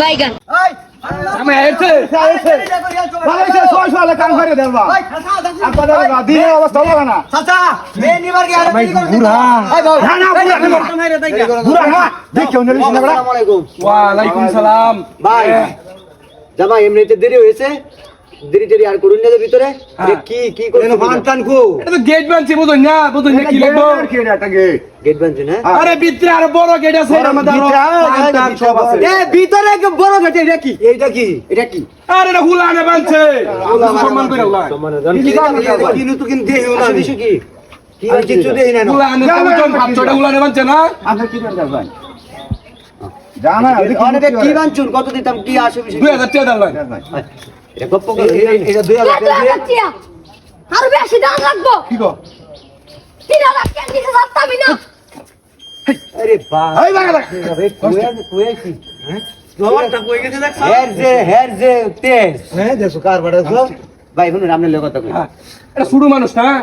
বাইগান। আমি এসে এসে ভালো এসে সবাই সবাই কাম করে দেবা। আপনাদের দিনে অবস্থা হলো না। বুড়া। না না বুড়া বুড়া। না দেখি অন্য কিছু না ওয়ালাইকুম সালাম। ভাই জামাই এমনিতে দেরি হয়েছে? দেরি দেরি আর করুন না ভিতরে? হ্যাঁ। কি কি করছেন ফান টান কো এটা তো গেট বানছি বুঝুন না বুঝুন না কি লাগবো গেট বানছে না? আরে ভিতরে আর বড় গেট আছে আমাদের আরও সব আছে। এ ভিতরে বড় গেট এটা কি? এইটা কি? এটা কি? আরে এটা হুলানে বানছে। সম্মান করে হুলান কিনু তো কিন দেহিও না বিষয় কি কি? কিছু দেই না। হুলানে কবুতর ভাবছোটা হুলানে বানছে না? জানা কি বানছুন কত দিতাম? কি আসে বিষয় দুই হাজার টাকা দিলাম এটা গপ্প করে এটা দুই হাজার টাকা দিয়ে আর বেশি দাম লাগবো কি গো? তিন হাজার কেন দিতে পারতাম না। আরে বাহ এই বাগা আরে কুয়ে কুয়ে কি? হ্যাঁ? জবানটা কই গেছে দেখ হের যে হের যে তেজ। হ্যাঁ দেখো কার বাড়া ভাই শুনুন আপনি লোক কই? এটা শুরু মানুষ না হ্যাঁ?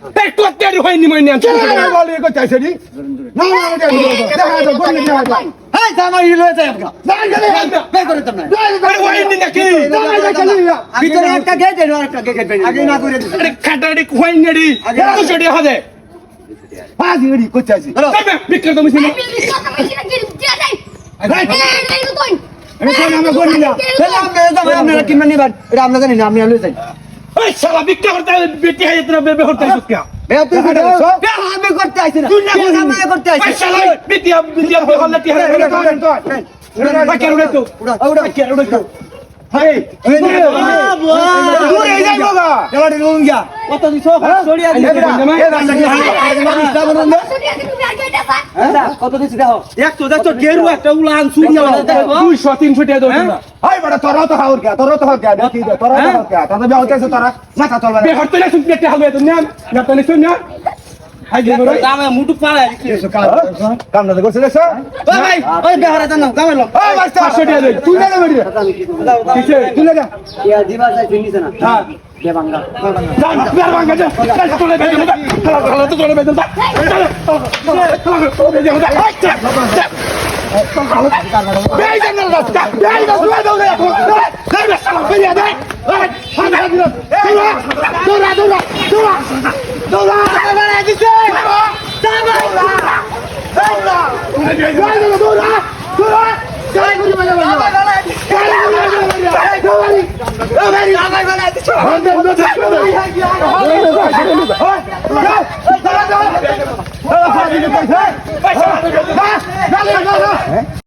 কিন্তু বের গেট আছে। এটা স্যার মানতো না এটা। দুইশো টাকা দিতেছি একটু অত্যাচারী হয়নি মই নিয়ে আনছি। হ্যাঁ জামাই লয়ে যায় আপকা করে তোমরা আরে হয়নি নাকি? ভিতরে একটা গেটের একটা গেট আগে না করে আরে খাটাড়ি হয়নি রে। হবে। তবে বিক্রি তো মিছিল। এই বিল কথা বলছি না। তাহলে এটা আমরা জানি না আপনি লয়ে যান ওই শালা বিক্রি করতে আমি বেটি হাই তোরা বেবে করতে হবে কে? ভাইয়া তুই আমি করতে আইছি না তুই না তুই। জামাই করতে ওই আইছি শালা আমি বিটি আমি হলে টি হাই ভাই, কেন উড়ে তো? ভাই, কেন উড়ে তো? ভাই, দূরে যাই বাবা। কত দিছো সরি এই যে জামাই, এই রান্না কি হয়? কত দিছি দেখো? একশো, দেখছ, গেরু একটা চুরি গেল। দুইশো, তিনশো টাকা দেবো তোমরা। বে হরতে না শুনতে একটা হবে তো নাম না তো নিছো না হাই যে বড় দামে মুটু পাড়া ভাই ওই বেহারা তুই না। বেরি কিসে তুই না না হ্যাঁ তো বেজে না না বেজে না রাস্তা বেজে না তুই দাও দে দে সালা বেজে দে দৌড়া দৌড়া